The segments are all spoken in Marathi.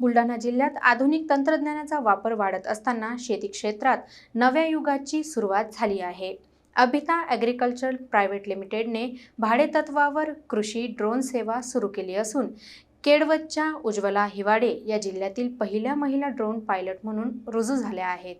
बुलढाणा जिल्ह्यात आधुनिक तंत्रज्ञानाचा वापर वाढत असताना शेती क्षेत्रात नव्या युगाची सुरुवात झाली आहे. अभिता ॲग्रिकल्चर प्रायव्हेट लिमिटेडने भाडेतत्वावर कृषी ड्रोन सेवा सुरू केली असून केडवतच्या उज्ज्वला हिवाडे या जिल्ह्यातील पहिल्या महिला ड्रोन पायलट म्हणून रुजू झाल्या आहेत.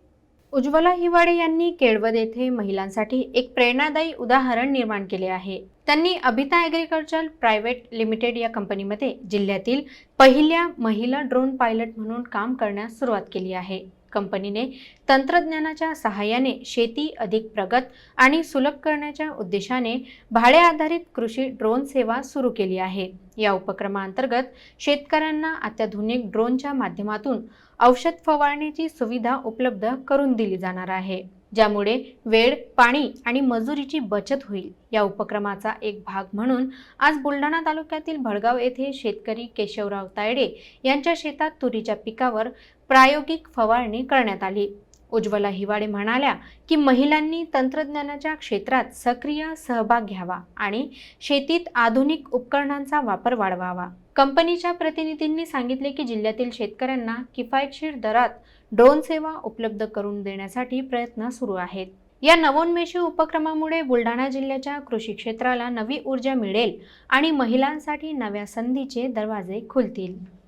उज्ज्वला हिवाळे यांनी केळवद येथे महिलांसाठी एक प्रेरणादायी उदाहरण निर्माण केले आहे. त्यांनी अभिता ॲग्रिकल्चर प्रायव्हेट लिमिटेड या कंपनीमध्ये जिल्ह्यातील पहिल्या महिला ड्रोन पायलट म्हणून काम करण्यास सुरुवात केली आहे. कंपनीने तंत्रज्ञानाच्या सहाय्याने शेती अधिक प्रगत आणि सुलभ करण्याच्या उद्देशाने भाडे आधारित कृषी ड्रोन सेवा सुरू केली आहे. या उपक्रमाअंतर्गत शेतकऱ्यांना अत्याधुनिक ड्रोनच्या माध्यमातून औषध फवारण्याची सुविधा उपलब्ध करून दिली जाणार आहे. ज्यामुळे वेळ पाणी आणि मजुरीची बचत होईल. या उपक्रमाचा एक भाग म्हणून आज बुलढाणा तालुक्यातील भडगाव येथे शेतकरी केशवराव तायडे यांच्या शेतात तुरीच्या पिकावर प्रायोगिक फवारणी करण्यात आली. उज्ज्वला हिवाळे म्हणाल्या की महिलांनी तंत्रज्ञानाच्या क्षेत्रात सक्रिय सहभाग घ्यावा आणि शेतीत आधुनिक उपकरणांचा वापर वाढवावा. कंपनीच्या प्रतिनिधींनी सांगितले की जिल्ह्यातील शेतकऱ्यांना किफायतशीर दरात ड्रोन सेवा उपलब्ध करून देण्यासाठी प्रयत्न सुरू आहेत. या नवोन्मेषी उपक्रमामुळे बुलढाणा जिल्ह्याच्या कृषी क्षेत्राला नवी ऊर्जा मिळेल आणि महिलांसाठी नव्या संधीचे दरवाजे खुलतील.